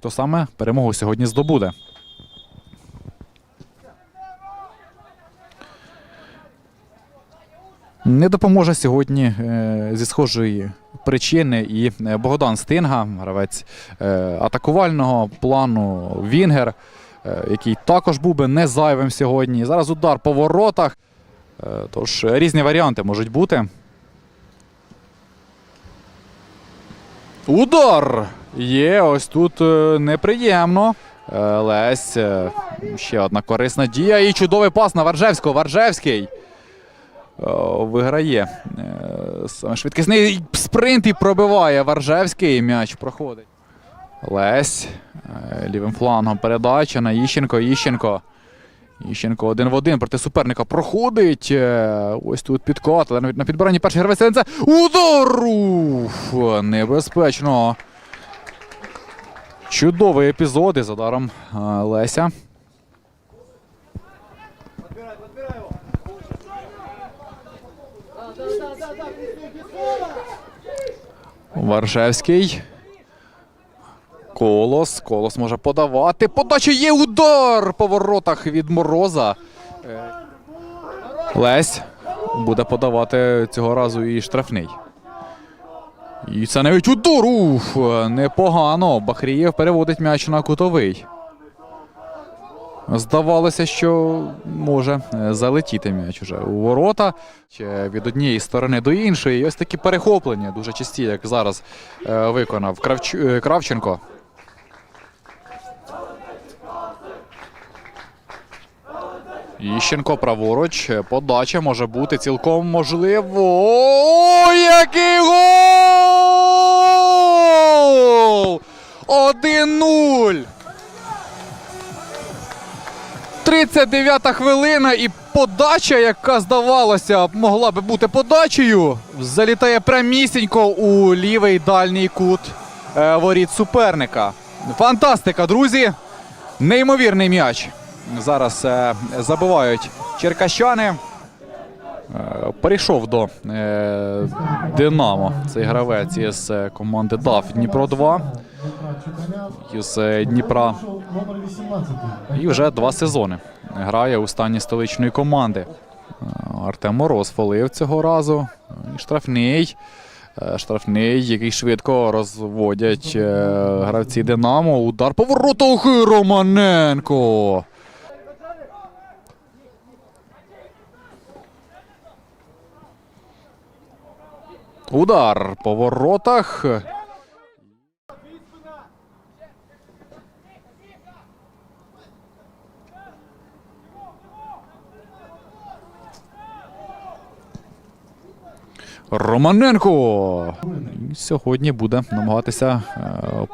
хто саме перемогу сьогодні здобуде. Не допоможе сьогодні е, зі схожої причини і е, Богдан Стинга, гравець е, атакувального плану Вінгер, який також був би не зайвим сьогодні. Зараз удар по воротах. Тож різні варіанти можуть бути. Удар! Є, ось тут е, неприємно. Е, Лесь. е, Ще одна корисна дія. І чудовий пас на Варжевського. Варжевський. Виграє. Саме швидкісний спринт і пробиває Варжевський. М'яч проходить. Лесь. Лівим флангом передача на Іщенко. Іщенко. Іщенко один в один проти суперника проходить. Ось тут підкат, але навіть на підбиранні перший гравець. Удар! Небезпечно. Чудовий епізод із ударом е, Леся. Варшевський. Колос. Колос може подавати. Подача є удар по воротах від мороза. Е, Лесь буде подавати цього разу і штрафний. І це навіть удар. Непогано. Бахрієв переводить м'яч на кутовий. Здавалося, що може е, залетіти м'яч уже у ворота від однієї сторони до іншої. І ось такі перехоплення дуже часті, як зараз е, виконав Кравч... е, Кравченко. Іщенко праворуч. Подача може бути цілком можливо. О, який гол! 1-0! 39-та хвилина і подача, яка здавалося могла би бути подачею, залітає прямісінько у лівий дальній кут е, воріт суперника. Фантастика, друзі! Неймовірний м'яч. Зараз е, забивають черкащани. Е, перейшов до Динамо. Цей гравець із команди ДАФ Дніпро 2 із Дніпра. І вже два сезони грає у стані столичної команди. Артем Мороз фолив цього разу. І штрафний. Е, Штрафний, який швидко розводять е, гравці Динамо. Удар по воротах Романенко. Удар по воротах. Романенко сьогодні буде намагатися е,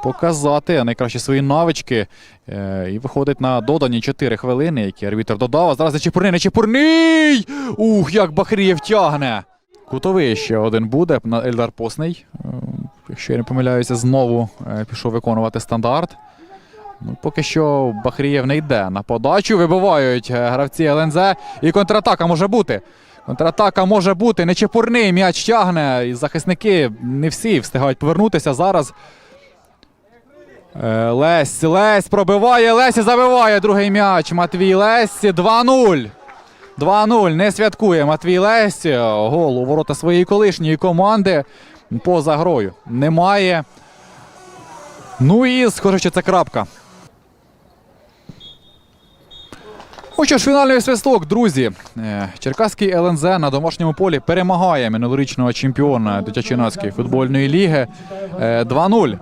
показати найкраще свої навички. Е, і виходить на додані 4 хвилини, які арбітр додав. Зараз Нечепурний, Нечепурний! Ух, як Бахрієв тягне! Кутовий ще один буде Ельдар Посний. Е, якщо я не помиляюся, знову пішов виконувати стандарт. Ну, поки що Бахрієв не йде на подачу. Вибивають гравці ЛНЗ. І контратака може бути. Контратака може бути. Нечепурний м'яч тягне. І захисники не всі встигають повернутися зараз. Е, Лесь, Лесь пробиває, Лесь забиває другий м'яч. Матвій Лесь 2-0. 2-0. Не святкує Матвій Лесь. Гол у ворота своєї колишньої команди. Поза грою. Немає. Ну і схоже, що це крапка. Ось що ж, фінальний свисток, друзі. Е, Черкаський ЛНЗ на домашньому полі перемагає минулорічного чемпіона дитячо-юнацької футбольної ліги е, 2-0.